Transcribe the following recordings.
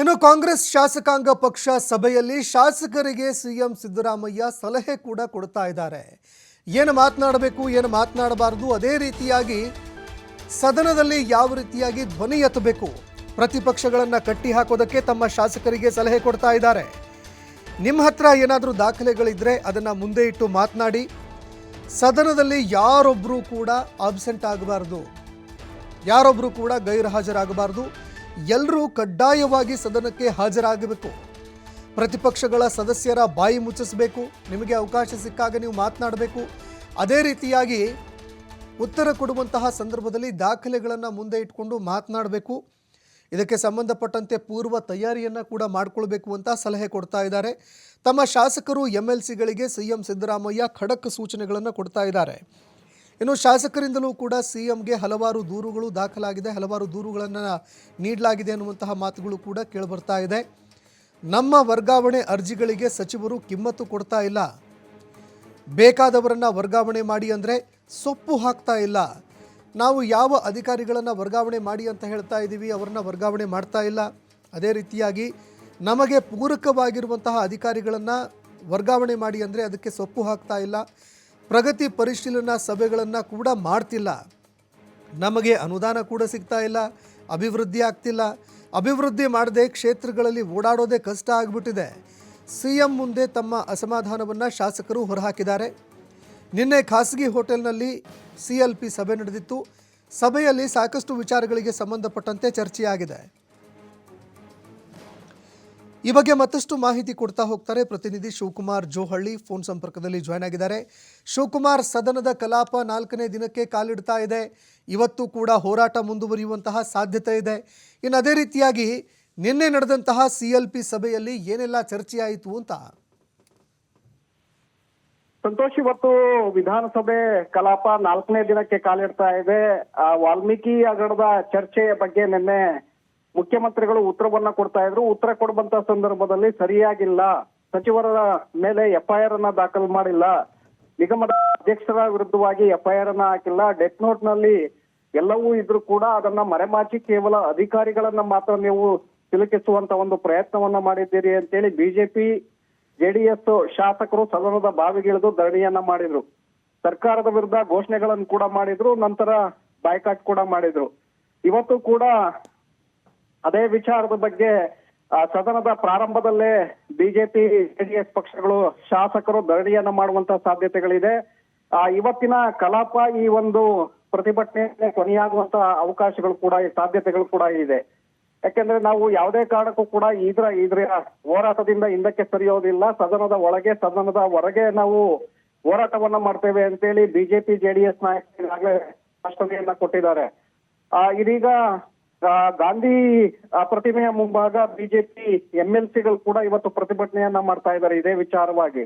ಇನ್ನು ಕಾಂಗ್ರೆಸ್ ಶಾಸಕಾಂಗ ಪಕ್ಷ ಸಭೆಯಲ್ಲಿ ಶಾಸಕರಿಗೆ ಸಿಎಂ ಸಿದ್ದರಾಮಯ್ಯ ಸಲಹೆ ಕೂಡ ಕೊಡ್ತಾ ಇದ್ದಾರೆ. ಏನು ಮಾತನಾಡಬೇಕು, ಏನು ಮಾತನಾಡಬಾರದು, ಅದೇ ರೀತಿಯಾಗಿ ಸದನದಲ್ಲಿ ಯಾವ ರೀತಿಯಾಗಿ ಧ್ವನಿ ಎತ್ತಬೇಕು, ಪ್ರತಿಪಕ್ಷಗಳನ್ನು ಕಟ್ಟಿ ಹಾಕೋದಕ್ಕೆ ತಮ್ಮ ಶಾಸಕರಿಗೆ ಸಲಹೆ ಕೊಡ್ತಾ ಇದ್ದಾರೆ. ನಿಮ್ಮ ಹತ್ರ ಏನಾದರೂ ದಾಖಲೆಗಳಿದ್ದರೆ ಅದನ್ನು ಮುಂದೆ ಇಟ್ಟು ಮಾತನಾಡಿ. ಸದನದಲ್ಲಿ ಯಾರೊಬ್ಬರೂ ಕೂಡ ಆಬ್ಸೆಂಟ್ ಆಗಬಾರ್ದು. ಯಾರೊಬ್ಬರು ಕೂಡ ಗೈರು ಹಾಜರಾಗಬಾರದು ಎಲ್ಲರೂ ಕಡ್ಡಾಯವಾಗಿ ಸದನಕ್ಕೆ ಹಾಜರಾಗಬೇಕು. ಪ್ರತಿಪಕ್ಷಗಳ ಸದಸ್ಯರ ಬಾಯಿ ಮುಚ್ಚಿಸಬೇಕು. ನಿಮಗೆ ಅವಕಾಶ ಸಿಕ್ಕಾಗ ನೀವು ಮಾತನಾಡಬೇಕು. ಅದೇ ರೀತಿಯಾಗಿ ಉತ್ತರ ಕೊಡುವಂತಹ ಸಂದರ್ಭದಲ್ಲಿ ದಾಖಲೆಗಳನ್ನು ಮುಂದೆ ಇಟ್ಕೊಂಡು ಮಾತನಾಡಬೇಕು. ಇದಕ್ಕೆ ಸಂಬಂಧಪಟ್ಟಂತೆ ಪೂರ್ವ ತಯಾರಿಯನ್ನು ಕೂಡ ಮಾಡಿಕೊಳ್ಬೇಕು ಅಂತ ಸಲಹೆ ಕೊಡ್ತಾ ಇದ್ದಾರೆ. ತಮ್ಮ ಶಾಸಕರು ಎಂ ಎಲ್ ಸಿಗಳಿಗೆ ಸಿ ಎಂ ಸಿದ್ದರಾಮಯ್ಯ ಖಡಕ್ ಸೂಚನೆಗಳನ್ನು ಕೊಡ್ತಾ ಇದ್ದಾರೆ. ಇನ್ನು ಶಾಸಕರಿಂದಲೂ ಕೂಡ ಸಿ ಎಂಗೆ ಹಲವಾರು ದೂರುಗಳು ದಾಖಲಾಗಿದೆ, ಹಲವಾರು ದೂರುಗಳನ್ನು ನೀಡಲಾಗಿದೆ ಅನ್ನುವಂತಹ ಮಾತುಗಳು ಕೂಡ ಕೇಳಿಬರ್ತಾ ಇದೆ. ನಮ್ಮ ವರ್ಗಾವಣೆ ಅರ್ಜಿಗಳಿಗೆ ಸಚಿವರು ಕಿಮ್ಮತ್ತು ಕೊಡ್ತಾ ಇಲ್ಲ. ಬೇಕಾದವರನ್ನು ವರ್ಗಾವಣೆ ಮಾಡಿ ಅಂದರೆ ಸೊಪ್ಪು ಹಾಕ್ತಾ ಇಲ್ಲ. ನಾವು ಯಾವ ಅಧಿಕಾರಿಗಳನ್ನು ವರ್ಗಾವಣೆ ಮಾಡಿ ಅಂತ ಹೇಳ್ತಾ ಇದ್ದೀವಿ ಅವರನ್ನ ವರ್ಗಾವಣೆ ಮಾಡ್ತಾ ಇಲ್ಲ. ಅದೇ ರೀತಿಯಾಗಿ ನಮಗೆ ಪೂರಕವಾಗಿರುವಂತಹ ಅಧಿಕಾರಿಗಳನ್ನು ವರ್ಗಾವಣೆ ಮಾಡಿ ಅಂದರೆ ಅದಕ್ಕೆ ಸೊಪ್ಪು ಹಾಕ್ತಾ ಇಲ್ಲ. ಪ್ರಗತಿ ಪರಿಶೀಲನಾ ಸಭೆಗಳನ್ನು ಕೂಡ ಮಾಡ್ತಿಲ್ಲ. ನಮಗೆ ಅನುದಾನ ಕೂಡ ಸಿಗ್ತಾ ಇಲ್ಲ, ಅಭಿವೃದ್ಧಿ ಆಗ್ತಿಲ್ಲ. ಅಭಿವೃದ್ಧಿ ಮಾಡದೆ ಕ್ಷೇತ್ರಗಳಲ್ಲಿ ಓಡಾಡೋದೇ ಕಷ್ಟ ಆಗಿಬಿಟ್ಟಿದೆ. ಸಿ ಎಂ ಮುಂದೆ ತಮ್ಮ ಅಸಮಾಧಾನವನ್ನು ಶಾಸಕರು ಹೊರಹಾಕಿದ್ದಾರೆ. ನಿನ್ನೆ ಖಾಸಗಿ ಹೋಟೆಲ್ನಲ್ಲಿ ಸಿ ಎಲ್ ಪಿ ಸಭೆ ನಡೆದಿತ್ತು. ಸಭೆಯಲ್ಲಿ ಸಾಕಷ್ಟು ವಿಚಾರಗಳಿಗೆ ಸಂಬಂಧಪಟ್ಟಂತೆ ಚರ್ಚೆಯಾಗಿದೆ. ಈ ಬಗ್ಗೆ ಮತ್ತಷ್ಟು ಮಾಹಿತಿ ಕೊಡ್ತಾ ಹೋಗ್ತಾರೆ ಪ್ರತಿನಿಧಿ ಶಿವಕುಮಾರ್ ಜೋಹಳ್ಳಿ. ಫೋನ್ ಸಂಪರ್ಕದಲ್ಲಿ ಜಾಯ್ನ್ ಆಗಿದ್ದಾರೆ. ಶಿವಕುಮಾರ್, ಸದನದ ಕಲಾಪ ನಾಲ್ಕನೇ ದಿನಕ್ಕೆ ಕಾಲಿಡ್ತಾ ಇದೆ. ಇವತ್ತು ಕೂಡ ಹೋರಾಟ ಮುಂದುವರಿಯುವಂತಹ ಸಾಧ್ಯತೆ ಇದೆ. ಇನ್ನು ಅದೇ ರೀತಿಯಾಗಿ ನಿನ್ನೆ ನಡೆದಂತಹ ಸಿ ಎಲ್ ಪಿ ಸಭೆಯಲ್ಲಿ ಏನೆಲ್ಲ ಚರ್ಚೆಯಾಯಿತು ಅಂತ? ಸಂತೋಷ್, ಇವತ್ತು ವಿಧಾನಸಭೆ ಕಲಾಪ ನಾಲ್ಕನೇ ದಿನಕ್ಕೆ ಕಾಲಿಡ್ತಾ ಇದೆ. ವಾಲ್ಮೀಕಿ ಅಗಡದ ಚರ್ಚೆಯ ಬಗ್ಗೆ ನಿನ್ನೆ ಮುಖ್ಯಮಂತ್ರಿಗಳು ಉತ್ತರವನ್ನ ಕೊಡ್ತಾ ಇದ್ರು. ಉತ್ತರ ಕೊಡುವಂತ ಸಂದರ್ಭದಲ್ಲಿ ಸರಿಯಾಗಿಲ್ಲ. ಸಚಿವರ ಮೇಲೆ ಎಫ್ಐಆರ್ ಅನ್ನ ದಾಖಲು ಮಾಡಿಲ್ಲ. ನಿಗಮದ ಅಧ್ಯಕ್ಷರ ವಿರುದ್ಧವಾಗಿ ಎಫ್ಐಆರ್ ಅನ್ನ ಹಾಕಿಲ್ಲ. ಡೆತ್ ನೋಟ್ನಲ್ಲಿ ಎಲ್ಲವೂ ಇದ್ರೂ ಕೂಡ ಅದನ್ನ ಮರೆಮಾಚಿ ಕೇವಲ ಅಧಿಕಾರಿಗಳನ್ನ ಮಾತ್ರ ನೀವು ಸಿಲುಕಿಸುವಂತ ಒಂದು ಪ್ರಯತ್ನವನ್ನ ಮಾಡಿದ್ದೀರಿ ಅಂತೇಳಿ ಬಿಜೆಪಿ ಜೆಡಿಎಸ್ ಶಾಸಕರು ಸದನದ ಬಾವಿಗಿಳಿದು ಧರಣಿಯನ್ನ ಮಾಡಿದ್ರು. ಸರ್ಕಾರದ ವಿರುದ್ಧ ಘೋಷಣೆಗಳನ್ನು ಕೂಡ ಮಾಡಿದ್ರು. ನಂತರ ಬಾಯ್ಕಾಟ್ ಕೂಡ ಮಾಡಿದ್ರು. ಇವತ್ತು ಕೂಡ ಅದೇ ವಿಚಾರದ ಬಗ್ಗೆ ಸದನದ ಪ್ರಾರಂಭದಲ್ಲೇ ಬಿಜೆಪಿ ಜೆಡಿಎಸ್ ಪಕ್ಷಗಳು ಶಾಸಕರು ಧರಣಿಯನ್ನ ಮಾಡುವಂತ ಸಾಧ್ಯತೆಗಳಿದೆ. ಆ, ಇವತ್ತಿನ ಕಲಾಪ ಈ ಒಂದು ಪ್ರತಿಭಟನೆ ಕೊನೆಯಾಗುವಂತ ಅವಕಾಶಗಳು ಕೂಡ ಸಾಧ್ಯತೆಗಳು ಕೂಡ ಇದೆ. ಯಾಕೆಂದ್ರೆ ನಾವು ಯಾವುದೇ ಕಾರಣಕ್ಕೂ ಕೂಡ ಇದ್ರ ಇದ್ರ ಹೋರಾಟದಿಂದ ಹಿಂದಕ್ಕೆ ಸರಿಯೋದಿಲ್ಲ. ಸದನದ ಒಳಗೆ ಸದನದ ಹೊರಗೆ ನಾವು ಹೋರಾಟವನ್ನ ಮಾಡ್ತೇವೆ ಅಂತೇಳಿ ಬಿಜೆಪಿ ಜೆಡಿಎಸ್ ನಾಯಕರು ಈಗಾಗಲೇ ಸ್ಪಷ್ಟನೆಯನ್ನ ಕೊಟ್ಟಿದ್ದಾರೆ. ಇದೀಗ ಗಾಂಧಿ ಪ್ರತಿಮೆಯ ಮುಂಭಾಗ ಬಿಜೆಪಿ ಎಂಎಲ್ಸಿಗಳು ಎಲ್ ಸಿಗಳು ಕೂಡ ಇವತ್ತು ಪ್ರತಿಭಟನೆಯನ್ನ ಮಾಡ್ತಾ ಇದ್ದಾರೆ, ಇದೇ ವಿಚಾರವಾಗಿ.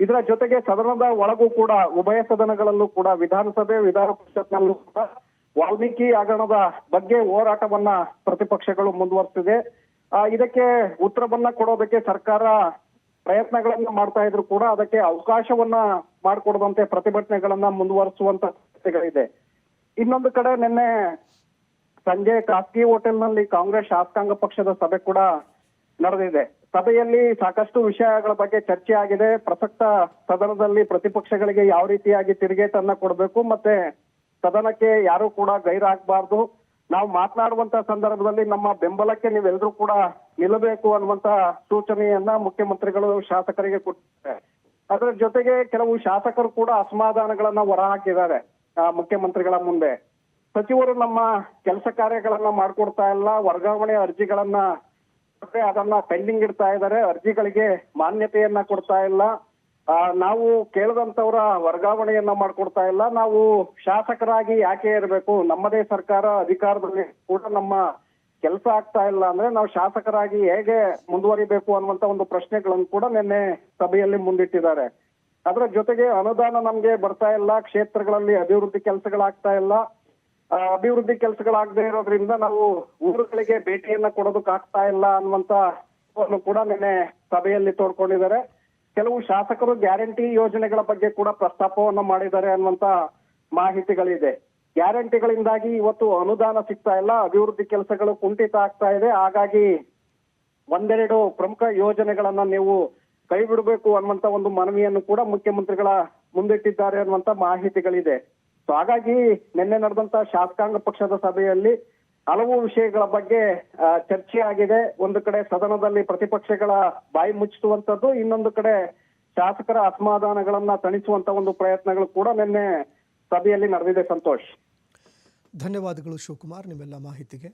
ಇದರ ಜೊತೆಗೆ ಸದನದ ಒಳಗೂ ಕೂಡ, ಉಭಯ ಸದನಗಳಲ್ಲೂ ಕೂಡ, ವಿಧಾನಸಭೆ ವಿಧಾನ ಪರಿಷತ್ನಲ್ಲೂ ಕೂಡ ವಾಲ್ಮೀಕಿ ಹಗರಣದ ಬಗ್ಗೆ ಹೋರಾಟವನ್ನ ಪ್ರತಿಪಕ್ಷಗಳು ಮುಂದುವರಿಸಿದೆ. ಇದಕ್ಕೆ ಉತ್ತರವನ್ನ ಕೊಡೋದಕ್ಕೆ ಸರ್ಕಾರ ಪ್ರಯತ್ನಗಳನ್ನ ಮಾಡ್ತಾ ಇದ್ರು ಕೂಡ ಅದಕ್ಕೆ ಅವಕಾಶವನ್ನ ಮಾಡಿಕೊಡದಂತೆ ಪ್ರತಿಭಟನೆಗಳನ್ನ ಮುಂದುವರಿಸುವಂತ ಸಾಧ್ಯತೆಗಳಿದೆ ಇನ್ನೊಂದು ಕಡೆ ನಿನ್ನೆ ಸಂಜೆ ಖಾಸಗಿ ಹೋಟೆಲ್ನಲ್ಲಿ ಕಾಂಗ್ರೆಸ್ ಶಾಸಕಾಂಗ ಪಕ್ಷದ ಸಭೆ ಕೂಡ ನಡೆದಿದೆ. ಸಭೆಯಲ್ಲಿ ಸಾಕಷ್ಟು ವಿಷಯಗಳ ಬಗ್ಗೆ ಚರ್ಚೆ ಆಗಿದೆ. ಪ್ರಸಕ್ತ ಸದನದಲ್ಲಿ ಪ್ರತಿಪಕ್ಷಗಳಿಗೆ ಯಾವ ರೀತಿಯಾಗಿ ತಿರುಗೇಟನ್ನ ಕೊಡಬೇಕು ಮತ್ತೆ ಸದನಕ್ಕೆ ಯಾರು ಕೂಡ ಗೈರಾಗಬಾರ್ದು. ನಾವು ಮಾತನಾಡುವಂತ ಸಂದರ್ಭದಲ್ಲಿ ನಮ್ಮ ಬೆಂಬಲಕ್ಕೆ ನೀವೆಲ್ಲರೂ ಕೂಡ ನಿಲ್ಲಬೇಕು ಅನ್ನುವಂತ ಸೂಚನೆಯನ್ನ ಮುಖ್ಯಮಂತ್ರಿಗಳು ಶಾಸಕರಿಗೆ ಕೊಟ್ಟಿದ್ದಾರೆ. ಅದರ ಜೊತೆಗೆ ಕೆಲವು ಶಾಸಕರು ಕೂಡ ಅಸಮಾಧಾನಗಳನ್ನ ಹೊರಹಾಕಿದ್ದಾರೆ ಮುಖ್ಯಮಂತ್ರಿಗಳ ಮುಂದೆ. ಸಚಿವರು ನಮ್ಮ ಕೆಲಸ ಕಾರ್ಯಗಳನ್ನ ಮಾಡ್ಕೊಡ್ತಾ ಇಲ್ಲ, ವರ್ಗಾವಣೆ ಅರ್ಜಿಗಳನ್ನ ಅದನ್ನ ಪೆಂಡಿಂಗ್ ಇಡ್ತಾ ಇದ್ದಾರೆ, ಅರ್ಜಿಗಳಿಗೆ ಮಾನ್ಯತೆಯನ್ನ ಕೊಡ್ತಾ ಇಲ್ಲ. ನಾವು ಕೇಳದಂತವರ ವರ್ಗಾವಣೆಯನ್ನ ಮಾಡ್ಕೊಡ್ತಾ ಇಲ್ಲ. ನಾವು ಶಾಸಕರಾಗಿ ಯಾಕೆ ಇರಬೇಕು? ನಮ್ಮದೇ ಸರ್ಕಾರ ಅಧಿಕಾರದಲ್ಲಿ ಕೂಡ ನಮ್ಮ ಕೆಲಸ ಆಗ್ತಾ ಇಲ್ಲ ಅಂದ್ರೆ ನಾವು ಶಾಸಕರಾಗಿ ಹೇಗೆ ಮುಂದುವರಿಬೇಕು ಅನ್ನುವಂತ ಒಂದು ಪ್ರಶ್ನೆಗಳನ್ನು ಕೂಡ ನಿನ್ನೆ ಸಭೆಯಲ್ಲಿ ಮುಂದಿಟ್ಟಿದ್ದಾರೆ. ಅದರ ಜೊತೆಗೆ ಅನುದಾನ ನಮ್ಗೆ ಬರ್ತಾ ಇಲ್ಲ, ಕ್ಷೇತ್ರಗಳಲ್ಲಿ ಅಭಿವೃದ್ಧಿ ಕೆಲಸಗಳಾಗ್ತಾ ಇಲ್ಲ. ಅಭಿವೃದ್ಧಿ ಕೆಲಸಗಳಾಗದೇ ಇರೋದ್ರಿಂದ ನಾವು ಊರುಗಳಿಗೆ ಭೇಟಿಯನ್ನ ಕೊಡೋದಕ್ಕಾಗ್ತಾ ಇಲ್ಲ ಅನ್ನುವಂತ ಕೂಡ ನಿನ್ನೆ ಸಭೆಯಲ್ಲಿ ತೋಡ್ಕೊಂಡಿದ್ದಾರೆ. ಕೆಲವು ಶಾಸಕರು ಗ್ಯಾರಂಟಿ ಯೋಜನೆಗಳ ಬಗ್ಗೆ ಕೂಡ ಪ್ರಸ್ತಾಪವನ್ನು ಮಾಡಿದ್ದಾರೆ ಅನ್ನುವಂತ ಮಾಹಿತಿಗಳಿದೆ. ಗ್ಯಾರಂಟಿಗಳಿಂದಾಗಿ ಇವತ್ತು ಅನುದಾನ ಸಿಗ್ತಾ ಇಲ್ಲ, ಅಭಿವೃದ್ಧಿ ಕೆಲಸಗಳು ಕುಂಠಿತ ಆಗ್ತಾ ಇದೆ. ಹಾಗಾಗಿ ಒಂದೆರಡು ಪ್ರಮುಖ ಯೋಜನೆಗಳನ್ನ ನೀವು ಕೈ ಬಿಡಬೇಕು ಅನ್ನುವಂತ ಒಂದು ಮನವಿಯನ್ನು ಕೂಡ ಮುಖ್ಯಮಂತ್ರಿಗಳ ಮುಂದಿಟ್ಟಿದ್ದಾರೆ ಅನ್ನುವಂತ ಮಾಹಿತಿಗಳಿದೆ. ಸೊ ಹಾಗಾಗಿ ನಿನ್ನೆ ನಡೆದಂತ ಶಾಸಕಾಂಗ ಪಕ್ಷದ ಸಭೆಯಲ್ಲಿ ಹಲವು ವಿಷಯಗಳ ಬಗ್ಗೆ ಚರ್ಚೆ ಆಗಿದೆ. ಒಂದು ಕಡೆ ಸದನದಲ್ಲಿ ಪ್ರತಿಪಕ್ಷಗಳ ಬಾಯಿ ಮುಚ್ಚಿಸುವಂತದ್ದು, ಇನ್ನೊಂದು ಕಡೆ ಶಾಸಕರ ಅಸಮಾಧಾನಗಳನ್ನ ತಣಿಸುವಂತ ಒಂದು ಪ್ರಯತ್ನಗಳು ಕೂಡ ನಿನ್ನೆ ಸಭೆಯಲ್ಲಿ ನಡೆದಿದೆ. ಸಂತೋಷ್. ಧನ್ಯವಾದಗಳು ಶಿವಕುಮಾರ್, ನಿಮ್ಮೆಲ್ಲ ಮಾಹಿತಿಗೆ.